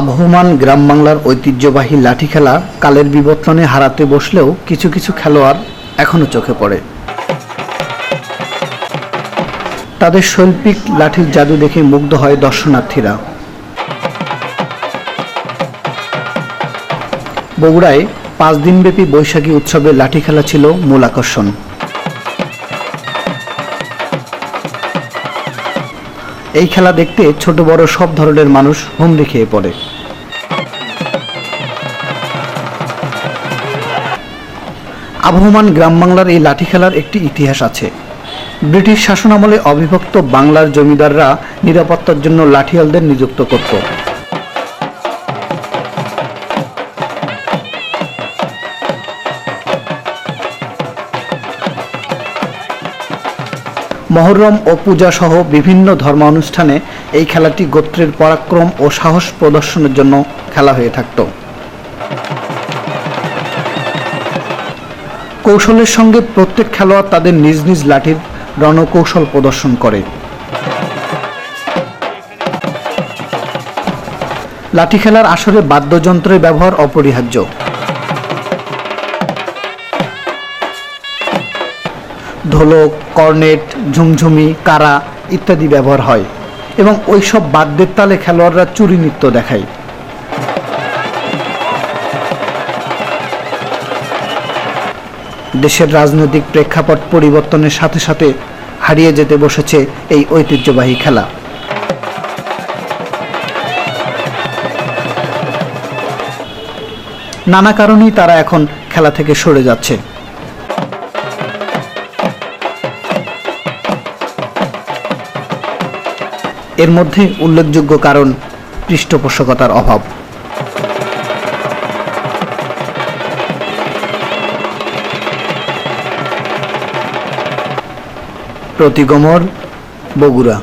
আবহমান গ্রাম বাংলার ঐতিহ্যবাহী লাঠি খেলা কালের বিবর্তনে হারাতে বসলেও কিছু কিছু খেলোয়াড় এখনও চোখে পড়ে। তাদের শৈল্পিক লাঠির জাদু দেখে মুগ্ধ হয় দর্শনার্থীরা। বগুড়ায় পাঁচ দিনব্যাপী বৈশাখী উৎসবে লাঠি খেলা ছিল মূল আকর্ষণ। এই খেলা দেখতে ছোট বড় সব ধরনের মানুষ হুমড়ি খেয়ে পড়ে। আবহমান গ্রাম বাংলার এই লাঠি খেলার একটি ইতিহাস আছে। ব্রিটিশ শাসনামলে অবিভক্ত বাংলার জমিদাররা নিরাপত্তার জন্য লাঠিয়ালদের নিযুক্ত করত। মহরম ও পূজা সহ বিভিন্ন ধর্মানুষ্ঠানে এই খেলাটি গোত্রের পরাক্রম ও সাহস প্রদর্শনের জন্য খেলা হয়ে থাকত। কৌশলের সঙ্গে প্রত্যেক খেলোয়াড় তাদের নিজ নিজ লাঠির রণকৌশল প্রদর্শন করে। লাঠি খেলার আসরে বাদ্যযন্ত্রের ব্যবহার অপরিহার্য। ঢোলক, কর্নেট, ঝুমঝুমি, কারা ইত্যাদি ব্যবহার হয় এবং ওইসব বাদ্যের তালে খেলোয়াড়রা চুরি নৃত্য দেখায়। দেশের রাজনৈতিক প্রেক্ষাপট পরিবর্তনের সাথে সাথে হারিয়ে যেতে বসেছে এই ঐতিহ্যবাহী খেলা। নানা কারণেই তারা এখন খেলা থেকে সরে যাচ্ছে। এর মধ্যে উল্লেখযোগ্য কারণ পৃষ্ঠপোষকতার অভাব। প্রতিগমর বগুড়া।